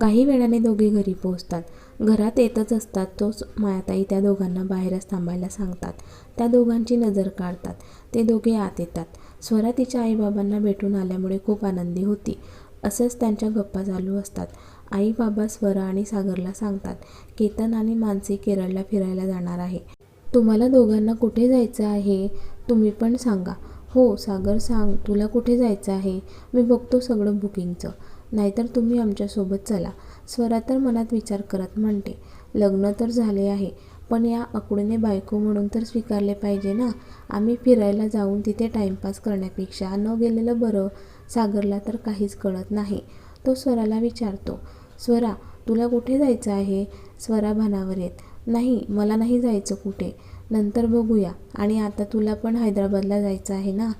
काही वेळाने दोघे घरी पोहोचतात. घरात येतच असतात तोच मायाताई त्या दोघांना बाहेरच थांबायला सांगतात. त्या दोघांची नजर काढतात. ते दोघे आत येतात. स्वरा तिच्या आईबाबांना भेटून आल्यामुळे खूप आनंदी होती. असंच त्यांच्या गप्पा चालू असतात. आई बाबा स्वरा आणि सागरला सांगतात केतन आणि मानसी केरळला फिरायला जाणार आहे. तुम्हाला दोघांना कुठे जायचं आहे तुम्ही पण सांगा. हो सागर सांग. तुला कुठे जायचं आहे? मी बघतो सगळं बुकिंगचं. नाहीतर तुम्ही आमच्यासोबत चला. स्वरा तर मनात विचार करत म्हणते लग्न तर झाले आहे पण या अकडूने बायको म्हणून तर स्वीकारले पाहिजे ना? आम्ही फिरायला जाऊन तिथे टाईमपास करण्यापेक्षा न गेलेलं बरं सागरला तर काहीच कळत नाही. तो स्वराला विचारतो स्वरा तुला कुठे जायचं आहे? स्वरा भानावर येत नाही मला नाही जायचं कुठे. नंतर बघूया. आणि आता तुला पण हैदराबादला जायचं आहे ना?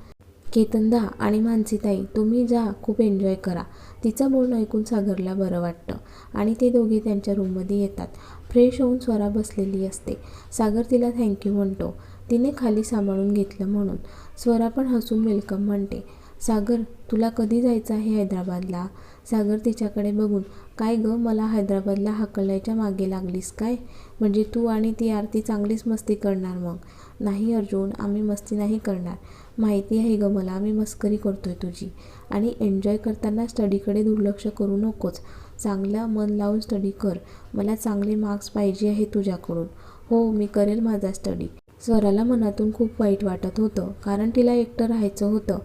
केतनदा आणि मानसीताई तुम्ही जा खूप एन्जॉय करा. तिचं बोलणं ऐकून सागरला बरं वाटतं आणि ते दोघे त्यांच्या रूममध्ये येतात. फ्रेश होऊन स्वरा बसलेली असते. सागर तिला थँक्यू म्हणतो. तिने खाली सांभाळून घेतलं म्हणून. स्वरा पण हसून वेलकम म्हणते. सागर तुला कधी जायचं आहे हैदराबादला? सागर तिच्याकडे बघून काय गं मला हैदराबादला हाकलायच्या मागे लागलीस काय? म्हणजे तू आणि ती आरती चांगलीच मस्ती करणार मग? नाही अर्जुन आम्ही मस्ती नाही करणार. माहिती आहे गं मला आम्ही मस्करी करतोय तुझी. आणि एन्जॉय करताना स्टडीकडे दुर्लक्ष करू नकोच चांगलं मन लावून स्टडी कर. मला चांगले मार्क्स पाहिजे आहे तुझ्याकडून. हो मी करेल माझा स्टडी स्वराला मनातून खूप वाईट वाटत होतं कारण तिला एकटं राहायचं होतं.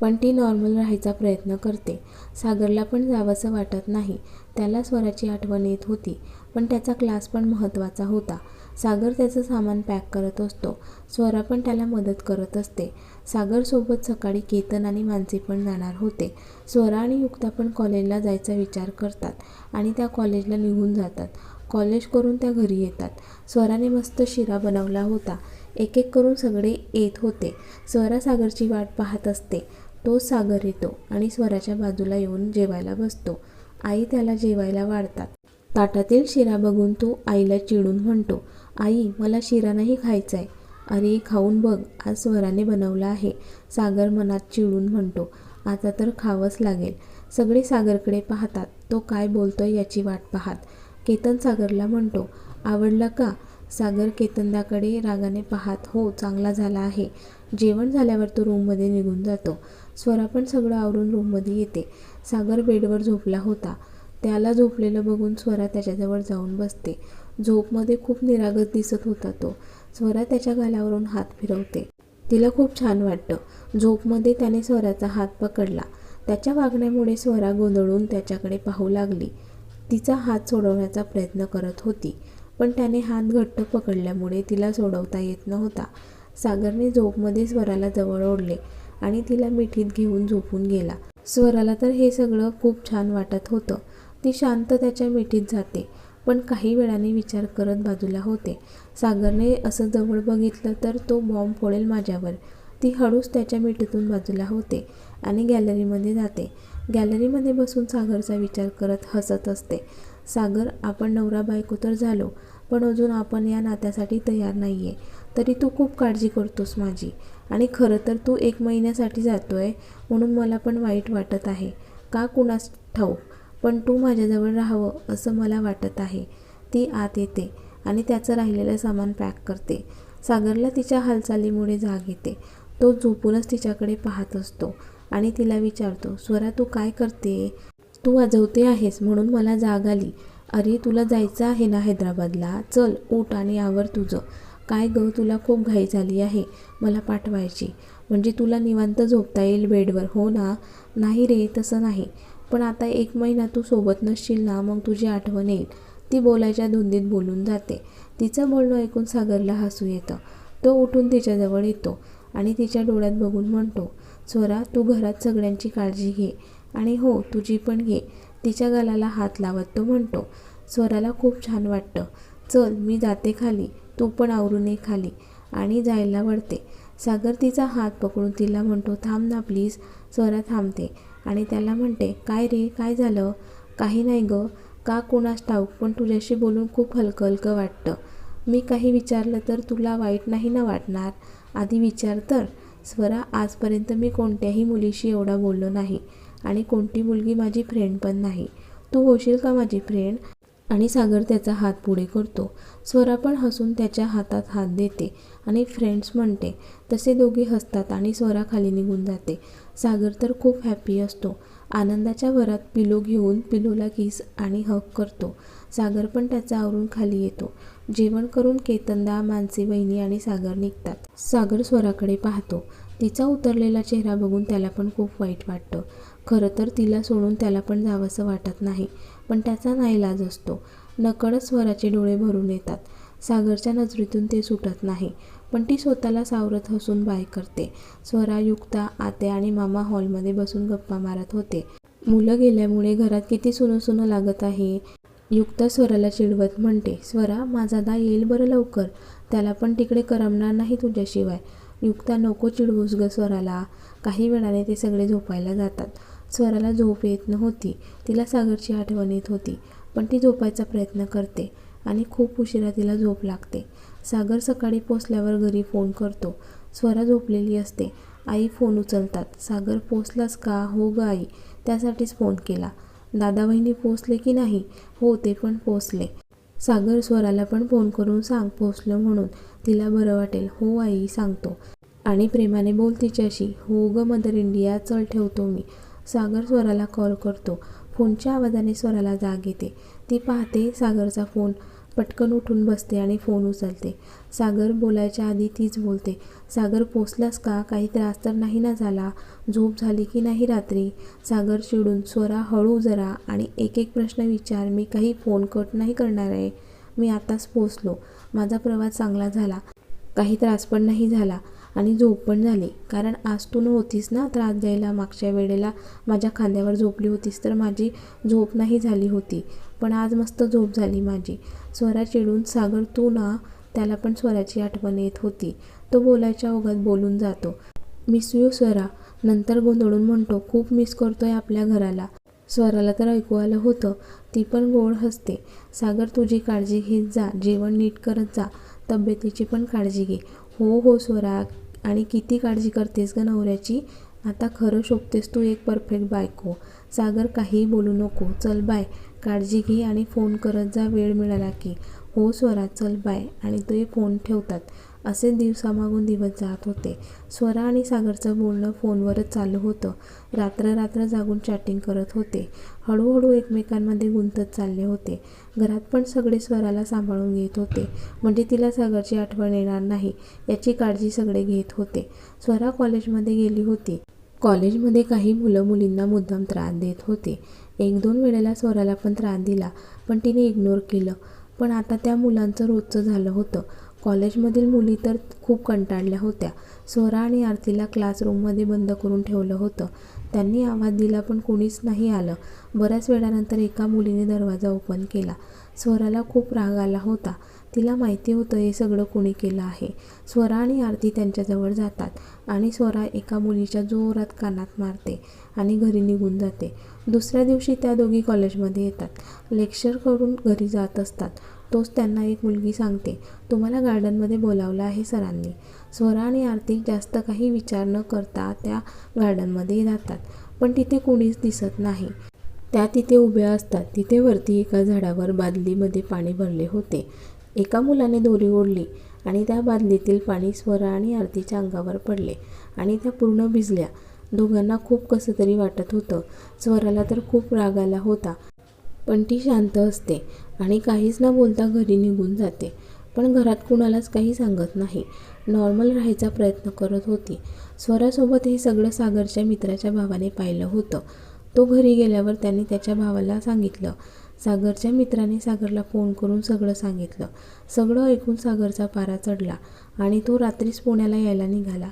पण ती नॉर्मल राहायचा प्रयत्न करते. सागरला पण जावंसं वाटत नाही. त्याला स्वराची आठवण येत होती पण त्याचा क्लास पण महत्त्वाचा होता. सागर त्याचं सामान पॅक करत असतो. स्वरा पण त्याला मदत करत असते. सागरसोबत सकाळी केतन आणि मानसी पण जाणार होते. स्वरा आणि युक्ता पण कॉलेजला जायचा विचार करतात आणि त्या कॉलेजला निघून जातात. कॉलेज करून त्या घरी येतात. स्वराने मस्त शिरा बनवला होता. एक एक करून सगळे येत होते. स्वरा सागरची वाट पाहत असते. तो सागर येतो आणि स्वराच्या बाजूला येऊन जेवायला बसतो. आई त्याला जेवायला वाढतात. ताटातील शिरा बघून तो आईला चिडून म्हणतो आई मला शिरा नाही खायचा आहे अरे खाऊन बघ आज स्वराने बनवला आहे. सागर मनात चिडून म्हणतो आता तर खावंच लागेल. सगळे सागरकडे पाहतात तो काय बोलतोय याची वाट पाहत. केतन सागरला म्हणतो आवडला का? सागर केतनदाकडे रागाने पाहत हो चांगला झाला आहे. जेवण झाल्यावर तो रूममध्ये निघून जातो. स्वरा पण सगळं आवरून रूममध्ये येते. सागर बेडवर झोपला होता. त्याला झोपलेलं बघून स्वरा त्याच्याजवळ जाऊन बसते. झोपमध्ये खूप निरागस दिसत होता तो. स्वरा त्याच्या गालावरून हात फिरवते. तिला खूप छान वाटतं. झोपमध्ये त्याने स्वराचा हात पकडला. त्याच्या वागण्यामुळे स्वरा गोंधळून त्याच्याकडे पाहू लागली. तिचा हात सोडवण्याचा प्रयत्न करत होती. पण त्याने हात घट्ट पकडल्यामुळे तिला सोडवता येत नव्हता. सागरने झोपमध्ये स्वराला जवळ ओढले आणि तिला मिठीत घेऊन झोपून गेला. स्वराला तर हे सगळं खूप छान वाटत होतं. ती शांत त्याच्या मिठीत जाते पण काही वेळाने विचार करत बाजूला होते. सागरने असं जवळ बघितलं तर तो बॉम्ब फोडेल माझ्यावर. ती हळूच त्याच्या मिठीतून बाजूला होते आणि गॅलरीमध्ये जाते. गॅलरीमध्ये बसून सागरचा विचार करत हसत असते. सागर आपण नवरा बायको तर झालो पण अजून आपण या नात्यासाठी तयार नाही आहे तरी तू खूप काळजी करतोस माझी. आणि खरं तर तू एक महिन्यासाठी जातो आहे म्हणून मला पण वाईट वाटत आहे. का कुणास ठाऊक? पण तू माझ्याजवळ राहावं असं मला वाटत आहे. ती आत येते आणि त्याचं राहिलेलं सामान पॅक करते. सागरला तिच्या हालचालीमुळे जाग येते. तो झोपूनच तिच्याकडे पाहत असतो आणि तिला विचारतो स्वरा तू काय करते? तू वाजवते आहेस म्हणून मला जाग आली. अरे तुला जायचं आहे ना हैदराबादला? चल उठ आणि आवर तुझं. काय गं तुला खूप घाई झाली आहे मला पाठवायची. म्हणजे तुला निवांत झोपता येईल बेडवर हो ना? नाही रे तसं नाही. पण आता एक महिना तू सोबत नसशील ना मग तुझी आठवण येईल. ती बोलायच्या धुंदीत बोलून जाते. तिचं बोलणं ऐकून सागरला हसू येतं. तो उठून तिच्याजवळ येतो आणि तिच्या डोळ्यात बघून म्हणतो स्वरा तू घरात सगळ्यांची काळजी घे आणि हो तुझी पण घे. तिच्या गालाला हात लावत तो म्हणतो स्वराला खूप छान वाटतं. चल मी जाते खाली. तू पण आवरून ये खाली. आणि जायला वळते. सागर तिचा हात पकडून तिला म्हणतो थांब ना प्लीज. स्वरा थांबते. आणि त्याला म्हणते काय रे? काय झालं? काही नाही गं. का कुणास ठाऊक? पण तुझ्याशी बोलून खूप हलकं हलकं वाटतं. मी काही विचारलं तर तुला वाईट नाही ना वाटणार? आधी विचार तर. स्वरा आजपर्यंत मी कोणत्याही मुलीशी एवढा बोललो नाही आणि कोणती मुलगी माझी फ्रेंड पण नाही. तू होशील का माझी फ्रेंड आणि सागर त्याचा हात पुढे करतो. स्वरा पण हसून त्याच्या हातात हात देते आणि फ्रेंड्स म्हणते तसे दोघे हसतात आणि स्वरा खाली निघून जाते. सागर तर खूप हॅपी असतो. आनंदाच्या वरात पिलो घेऊन पिलोला किस आणि हक करतो. सागर पण त्याचा आवरून खाली येतो. जेवण करून केतनदा मानसी बहिणी आणि सागर निघतात. सागर स्वराकडे पाहतो. तिचा उतरलेला चेहरा बघून त्याला पण खूप वाईट वाटतं. खरं तर तिला सोडून त्याला पण जावंसं वाटत नाही. पण त्याचा नाईलाज असतो. नकळत स्वराचे डोळे भरून येतात. सागरच्या नजरेतून ते सुटत नाही पण ती स्वतःला सावरत हसून बाय करते. स्वरा युक्ता आते आणि मामा हॉलमध्ये बसून गप्पा मारत होते. मुलं गेल्यामुळे घरात किती सुनं सुनं लागत आहे? युक्ता स्वराला चिडवत म्हणते स्वरा माझा दा येईल बरं लवकर. त्याला पण तिकडे करमणार नाही तुझ्याशिवाय. युक्ता नको चिडवूस ग स्वराला. काही वेळाने ते सगळे झोपायला जातात. स्वराला झोप येत नव्हती. तिला सागरची आठवण येत होती पण ती झोपायचा प्रयत्न करते आणि खूप उशिरा तिला झोप लागते. सागर सकाळी पोचल्यावर घरी फोन करतो. स्वरा झोपलेली असते. आई फोन उचलतात. सागर पोचलास का? हो ग आई. त्यासाठीच फोन केला. दादा बहिणी पोचले की नाही? हो ते पण पोचले सागर स्वराला पण फोन करून सांग पोचलं म्हणून. तिला बरं वाटेल. हो आई सांगतो. आणि प्रेमाने बोल तिच्याशी. हो ग मदर इंडिया चल ठेवतो मी. सागर स्वराला कॉल करतो. फोनच्या आवाजाने स्वराला जाग येते. ती पाहते सागरचा फोन पटकन उठून बसते आणि फोन उचलते. सागर बोलायच्या आधी तीच बोलते. सागर पोचलास का? काही त्रास तर नाही ना झाला? झोप झाली की नाही रात्री? सागर चिडून स्वरा हळू जरा आणि एक एक प्रश्न विचार. मी काही फोन कट नाही करणार आहे. मी आताच पोचलो. माझा प्रवास चांगला झाला. काही त्रास पण नाही झाला. आणि झोप पण झाली. कारण आज तू नव्हतीस ना त्रास द्यायला मागच्या वेळेला माझ्या खांद्यावर झोपली होतीस तर माझी झोप नाही झाली होती. पण आज मस्त झोप झाली माझी. स्वरा चिडून सागर तू ना त्याला पण स्वराची आठवण येत होती. तो बोलायच्या ओघात बोलून जातो. Miss you Swara. नंतर गोंधळून म्हणतो खूप मिस करतोय आपल्या घराला. स्वराला तर ऐकू आलं होतं. ती पण गोड हसते. सागर तुझी काळजी घेत जा. जेवण नीट करत जा. तब्येतीची पण काळजी घे. हो हो स्वरा. आणि किती काळजी करतेस ग नवऱ्याची? आता खरं शोभतेस तू एक परफेक्ट बायको. सागर काहीही बोलू नको. चल बाय. काळजी घे आणि फोन करत जा. वेळ मिळाला की. हो स्वरा चल बाय. आणि ते फोन ठेवतात. असे दिवसामागून दिवस जात होते. स्वरा आणि सागरचं बोलणं फोनवरच चालू होतं. रात्र रात्र जागून चॅटिंग करत होते. हळूहळू एकमेकांमध्ये गुंतत चालले होते. घरात पण सगळे स्वराला सांभाळून घेत होते. म्हणजे तिला सागरची आठवण येणार नाही याची काळजी सगळे घेत होते. स्वरा कॉलेजमध्ये गेली होती. कॉलेजमध्ये काही मुलं मुलींना मुद्दाम त्रास देत होते. एक दोन वेळेला स्वराला पण त्रास दिला पण तिने इग्नोर केलं. पण आता त्या मुलांचं रोजचं झालं होतं. कॉलेजमधील मुली तर खूप कंटाळल्या होत्या. स्वरा आणि आरतीला क्लासरूममध्ये बंद करून ठेवलं होतं. त्यांनी आवाज दिला पण कोणीच नाही आलं. बऱ्याच वेळानंतर एका मुलीने दरवाजा ओपन केला. स्वराला खूप राग आला होता. तिला माहिती होतं हे सगळं कोणी केलं आहे. स्वरा आणि आरती त्यांच्याजवळ जातात आणि स्वरा एका मुलीच्या जोरात कानात मारते आणि घरी निघून जाते. दुसऱ्या दिवशी त्या दोघी कॉलेजमध्ये येतात. लेक्चर करून घरी जात असतात. तोच त्यांना एक मुलगी सांगते. तुम्हाला गार्डनमध्ये बोलावलं आहे सरांनी. स्वरा आणि आरती जास्त काही विचार न करता त्या गार्डनमध्ये जातात पण तिथे कुणीच दिसत नाही. त्या तिथे उभ्या असतात. तिथे वरती एका झाडावर बादलीमध्ये पाणी भरले होते. एका मुलाने दोरी ओढली आणि त्या बादलीतील पाणी स्वरा आणि आरतीच्या अंगावर पडले आणि त्या पूर्ण भिजल्या. दोघांना खूप कसं तरी वाटत होतं. स्वराला तर खूप राग आला होता. पण ती शांत असते. आणि काहीच न बोलता घरी निघून जाते. पण घरात कुणालाच काही सांगत नाही. नॉर्मल राहायचा प्रयत्न करत होती. स्वरासोबत हे सगळं सागरच्या मित्राच्या भावाने पाहिलं होतं. तो घरी गेल्यावर त्याने त्याच्या भावाला सांगितलं. सागरच्या मित्राने सागरला फोन करून सगळं सांगितलं. सगळं ऐकून सागरचा पारा चढला आणि तो रात्रीच पुण्याला यायला निघाला.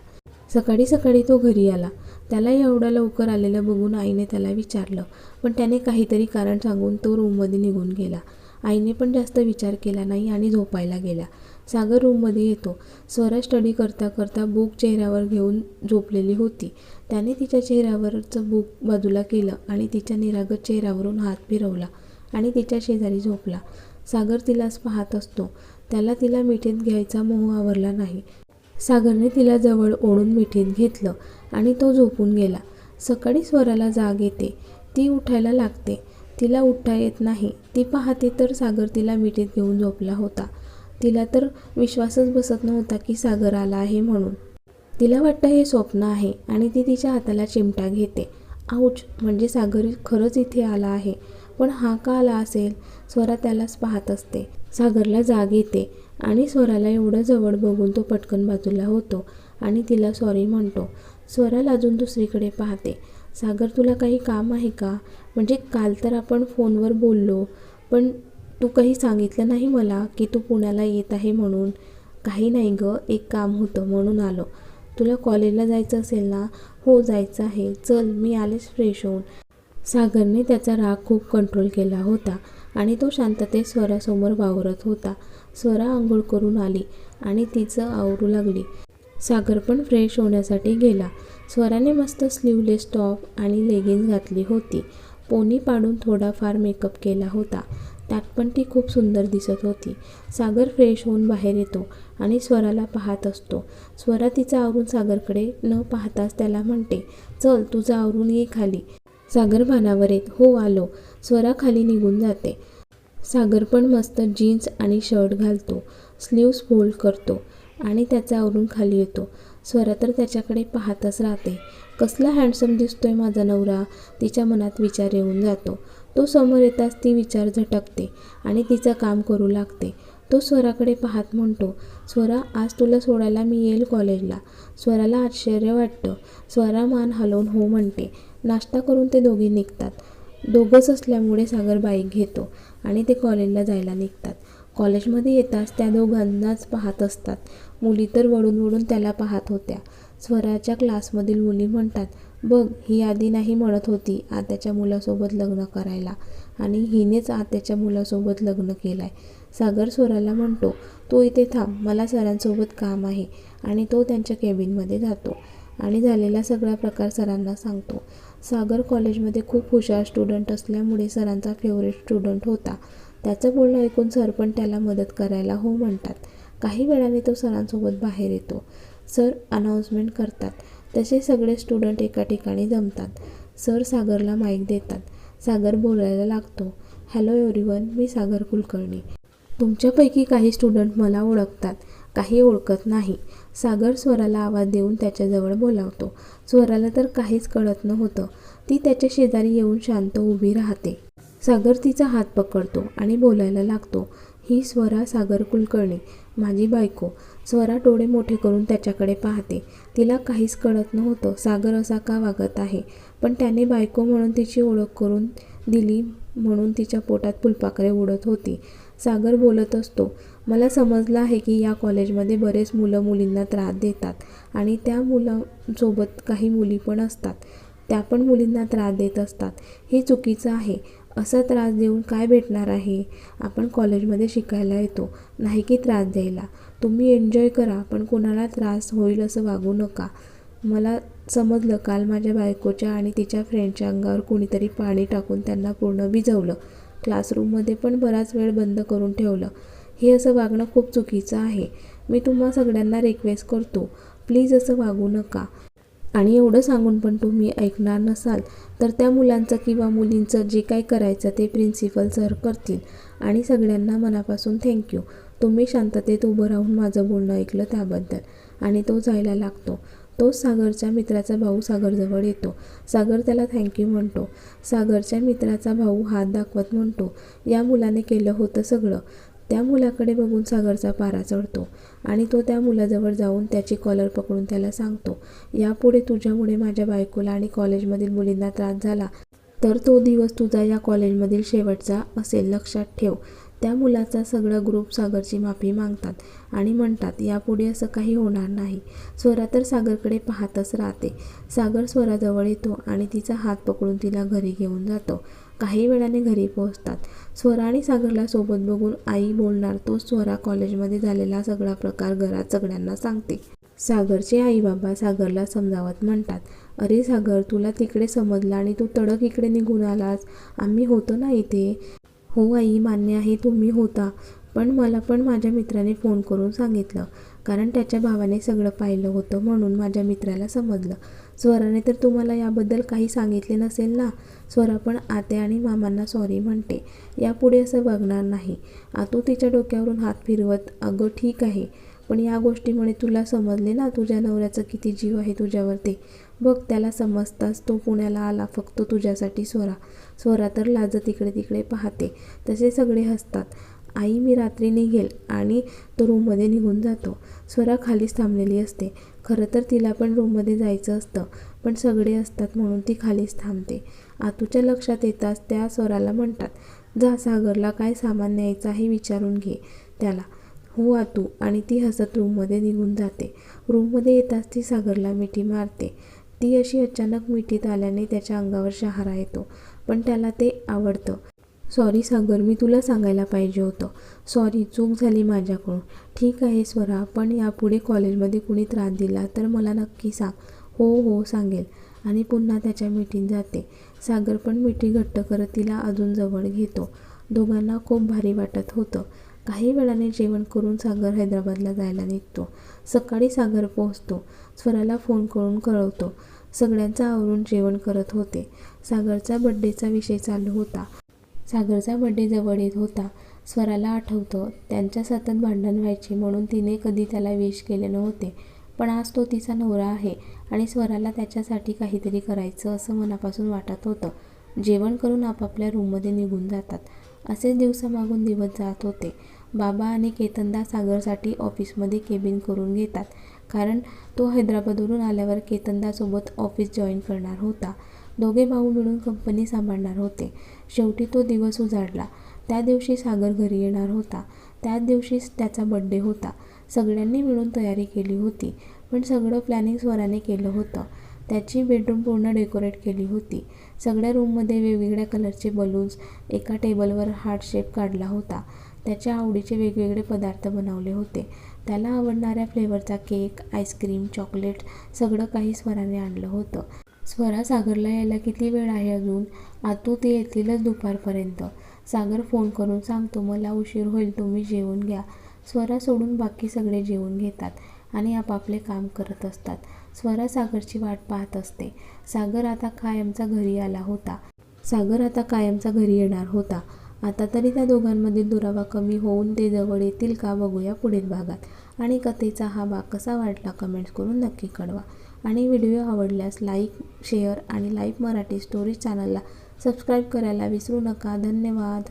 सकाळी सकाळी तो घरी आला. त्याला एवढा लवकर आलेलं बघून आईने त्याला विचारलं. पण त्याने काहीतरी कारण सांगून तो रूममध्ये निघून गेला. आईने पण जास्त विचार केला नाही आणि झोपायला गेला सागर रूममध्ये येतो. स्वरा स्टडी करता करता बुक चेहऱ्यावर घेऊन झोपलेली होती. त्याने तिच्या चेहऱ्यावरचं बुक बाजूला केलं आणि तिच्या निरागत चेहऱ्यावरून हात फिरवला आणि तिच्या शेजारी झोपला. सागर तिलाच पाहत असतो. त्याला तिला मिठीत घ्यायचा मोह आवरला नाही. सागरने तिला जवळ ओढून मिठीत घेतलं आणि तो झोपून गेला. सकाळी स्वराला जाग येते. ती उठायला लागते. तिला उठता येत नाही. ती पाहते तर सागर तिला मिठीत घेऊन झोपला होता. तिला तर विश्वासच बसत नव्हता की सागर आला आहे म्हणून. तिला वाटतं हे स्वप्न आहे आणि ती तिच्या हाताला चिमटा घेते. आऊच म्हणजे सागर खरंच इथे आला आहे. पण हा का आला असेल स्वरा त्यालाच पाहत असते. सागरला जाग येते आणि स्वराला एवढं जवळ बघून तो पटकन बाजूला होतो आणि तिला सॉरी म्हणतो. स्वराला अजून दुसरीकडे पाहते. सागर तुला काही काम आहे का? म्हणजे काल तर आपण फोनवर बोललो पण तू काही सांगितलं नाही मला की तू पुण्याला येत आहे म्हणून. काही नाही गं एक काम होतं म्हणून आलो. तुला कॉलेजला जायचं असेल ना? हो जायचं आहे. चल मी आलेच फ्रेश होऊन. सागरने त्याचा राग खूप कंट्रोल केला होता आणि तो शांततेत स्वरासमोर वावरत होता. स्वरा आंघोळ करून आली आणि तिचं आवरू लागली. सागर पण फ्रेश होण्यासाठी गेला. स्वराने मस्त स्लीवलेस टॉप आणि लेगिन्स घातली होती. पोनी पाडून थोडाफार मेकअप केला होता. त्यात पण ती खूप सुंदर दिसत होती. सागर फ्रेश होऊन बाहेर येतो आणि स्वराला पाहत असतो. स्वरा तिचा आवरून सागरकडे न पाहताच त्याला म्हणते चल तुझं आवरून ये खाली. सागर भानावर येत हो आलो. स्वरा खाली निघून जाते. सागर पण मस्त जीन्स आणि शर्ट घालतो. स्लीव्स फोल्ड करतो आणि त्याचा आवरून खाली येतो. स्वरा तर त्याच्याकडे पाहतच राहते. कसला हँडसम दिसतोय माझा नवरा? तिच्या मनात विचार येऊन जातो. तो समोर येताच ती विचार झटकते आणि तिचं काम करू लागते. तो स्वराकडे पाहत म्हणतो स्वरा आज तुला सोडायला मी येईल कॉलेजला. स्वराला आश्चर्य वाटतं. स्वरा मान हलवून हो म्हणते. नाश्ता करून ते दोघे निघतात. दोघंच असल्यामुळे सागर बाईक घेतो आणि ते कॉलेजला जायला निघतात. कॉलेजमध्ये येताच त्या दोघांनाच पाहत असतात. मुली तर वळून वळून त्याला पाहत होत्या. स्वराच्या क्लासमधील मुली म्हणतात बघ ही आधी नाही म्हणत होती आत्याच्या मुलासोबत लग्न करायला आणि हिनेच आत्याच्या मुलासोबत लग्न केलं आहे सागर स्वराला म्हणतो तो इथे थांब मला सरांसोबत काम आहे आणि तो त्यांच्या केबिनमध्ये जातो आणि झालेला सगळा प्रकार सरांना सांगतो. सागर कॉलेजमध्ये खूप हुशार स्टुडंट असल्यामुळे सरांचा फेवरेट स्टुडंट होता. त्याचं बोलणं ऐकून सर पण त्याला मदत करायला हो म्हणतात. काही वेळाने तो सरांसोबत बाहेर येतो. सर अनाऊन्समेंट करतात. तसे सगळे स्टुडंट एका ठिकाणी जमतात. सर सागरला माईक देतात. सागर बोलायला लागतो. हॅलो एव्हरीवन मी सागर कुलकर्णी. तुमच्यापैकी काही स्टुडंट मला ओळखतात. काही ओळखत नाही. सागर स्वराला आवाज देऊन त्याच्याजवळ बोलावतो. स्वराला तर काहीच कळत नव्हतं. ती त्याच्या शेजारी येऊन शांत उभी राहते. सागर तिचा हात पकडतो आणि बोलायला लागतो. ही स्वरा सागर कुलकर्णी. माझी बायको. स्वरा डोळे मोठे करून त्याच्याकडे पाहते. तिला काहीच कळत नव्हतं. सागर असा का वागत आहे? पण त्याने बायको म्हणून तिची ओळख करून दिली म्हणून तिच्या पोटात फुलपाखरे उडत होती. सागर बोलत असतो मला समजलं आहे की या कॉलेजमध्ये बरेच मुलं मुलींना त्रास देतात आणि त्या मुलांसोबत काही मुली पण असतात. त्या पण मुलींना त्रास देत असतात. हे चुकीचं आहे. असा त्रास देऊन काय भेटणार आहे? आपण कॉलेजमध्ये शिकायला येतो. नाही की त्रास द्यायला. तुम्ही एन्जॉय करा पण कोणाला त्रास होईल असं वागू नका. मला समजलं काल माझ्या बायकोच्या आणि तिच्या फ्रेंडच्या अंगावर कोणीतरी पाणी टाकून त्यांना पूर्ण भिजवलं क्लासरूममध्ये पण बराच वेळ बंद करून ठेवलं. हे असं वागणं खूप चुकीचं आहे. मी तुम्हा सगळ्यांना रिक्वेस्ट करतो. प्लीज असं वागू नका. आणि एवढं सांगून पण तुम्ही ऐकणार नसाल तर त्या मुलांचं किंवा मुलींचं जे काय करायचं ते प्रिन्सिपल सर करतील. आणि सगळ्यांना मनापासून थँक्यू तुम्ही शांततेत उभं राहून माझं बोलणं ऐकलं त्याबद्दल. आणि तो जायला लागतो. तोच सागरच्या मित्राचा भाऊ सागरजवळ येतो. सागर त्याला थँक्यू म्हणतो. सागरच्या मित्राचा भाऊ हात दाखवत म्हणतो. या मुलाने केलं होतं सगळं. त्या मुलाकडे बघून सागरचा पारा चढतो आणि तो त्या मुलाजवळ जाऊन त्याची कॉलर पकडून त्याला सांगतो यापुढे तुझ्यामुळे माझ्या बायकोला आणि कॉलेजमधील मुलींना त्रास झाला तर तो दिवस तुझा या कॉलेजमधील शेवटचा असेल. लक्षात ठेव. त्या मुलाचा सगळा ग्रुप सागरची माफी मागतात आणि म्हणतात यापुढे असं काही होणार नाही. स्वरा तर सागरकडे पाहतच राहते. सागर स्वराजवळ येतो आणि तिचा हात पकडून तिला घरी घेऊन जातो. काही वेळाने घरी पोहोचतात. स्वरा आणि सागरला सोबत बघून आई बोलणार तो स्वरा कॉलेजमध्ये झालेला सगळा प्रकार घरात सगळ्यांना सांगते. सागरचे आई बाबा सागरला समजावत म्हणतात अरे सागर तुला तिकडे समजला आणि तू तडक इकडे निघून आलास. आम्ही होतो ना इथे. हो आई मान्य आहे तुम्ही होता. पण मला पण माझ्या मित्राने फोन करून सांगितलं. कारण त्याच्या भावाने सगळं पाहिलं होतं म्हणून माझ्या मित्राला समजलं. स्वराने तर तुम्हाला याबद्दल काही सांगितले नसेल ना? स्वरा पण आते आणि मामांना सॉरी म्हणते. यापुढे असं बघणार नाही. आतू तिच्या डोक्यावरून हात फिरवत अगं ठीक आहे. पण या गोष्टीमुळे तुला समजले ना? तुझ्या नवऱ्याचं किती जीव आहे तुझ्यावर ते बघ त्याला समजताच तो पुण्याला आला फक्त तुझ्यासाठी स्वरा. स्वरा तर लाजत इकडे तिकडे पाहते. तसे सगळे हसतात. आई मी रात्री निघेल आणि तो रूममध्ये निघून जातो. स्वरा खालीच थांबलेली असते. खरं तर तिला पण रूममध्ये जायचं असतं पण सगळे असतात म्हणून ती खालीच थांबते. आतूच्या लक्षात येताच त्या स्वराला म्हणतात जा सागरला काय सामान न्यायचं आहे विचारून घे त्याला. हो आतू. आणि ती हसत रूममध्ये निघून जाते. रूममध्ये येताच ती सागरला मिठी मारते. ती अशी अचानक मिठीत आल्याने त्याच्या अंगावर शहारा येतो. पण त्याला ते आवडतं. सॉरी सागर मी तुला सांगायला पाहिजे होतं. सॉरी चूक झाली माझ्याकडून. ठीक आहे स्वरा पण यापुढे कॉलेजमध्ये कुणी त्रास दिला तर मला नक्की सांग. हो हो सांगेल. आणि पुन्हा त्याच्या मिठीत जाते. सागर पण मिठी घट्ट करत तिला अजून जवळ घेतो. दोघांना खूप भारी वाटत होतं. काही वेळाने जेवण करून सागर हैदराबादला जायला निघतो. सकाळी सागर पोहोचतो. स्वराला फोन करून कळवतो. सगळ्यांचं आवरून जेवण करत होते. सागरचा बड्डेचा विषय चालू होता. सागरचा बड्डे जवळ येत होता. स्वराला आठवतं त्यांच्या सतत भांडण व्हायचे म्हणून तिने कधी त्याला विश केले नव्हते. पण आज तो तिचा नवरा आहे आणि स्वराला त्याच्यासाठी काहीतरी करायचं असं मनापासून वाटत होतं. जेवण करून आपापल्या रूममध्ये निघून जातात. असेच दिवसामागून दिवस जात होते. बाबा आणि केतनदा सागरसाठी ऑफिसमध्ये केबिन करून घेतात. कारण तो हैदराबादवरून आल्यावर केतनदासोबत ऑफिस जॉईन करणार होता. दोघे भाऊ मिळून कंपनी सांभाळणार होते. शेवटी तो दिवस उजाडला. त्या दिवशी सागर घरी येणार होता. त्याच दिवशीच त्याचा बड्डे होता. सगळ्यांनी मिळून तयारी केली होती. पण सगळं प्लॅनिंग स्वराने केलं होतं. त्याची बेडरूम पूर्ण डेकोरेट केली होती. सगळ्या रूममध्ये वेगवेगळ्या कलरचे बलून्स एका टेबलवर हार्ट शेप काढला होता. त्याच्या आवडीचे वेगवेगळे पदार्थ बनवले होते. त्याला आवडणाऱ्या फ्लेवरचा केक आईस्क्रीम चॉकलेट सगळं काही स्वराने आणलं होतं. स्वरा सागरला यायला किती वेळ आहे अजून? आतू ते येतीलच दुपारपर्यंत. सागर फोन करून सांगतो मला उशीर होईल तुम्ही जेवून घ्या. स्वरा सोडून बाकी सगळे जेवून घेतात आणि आपापले काम करत असतात. स्वरा सागरची वाट पाहत असते. सागर आता कायमचा घरी आला होता. सागर आता कायमचा घरी येणार होता. आता तरी त्या दोघांमधील दुरावा कमी होऊन ते जवळ येतील का बघूया पुढील भागात. आणि कथेचा हा भाग कसा वाटला कमेंट्स करून नक्की कळवा. आणि व्हिडिओ आवडल्यास लाईक शेअर आणि लाईव्ह मराठी स्टोरी चॅनलला सबस्क्राईब करायला विसरू नका. धन्यवाद.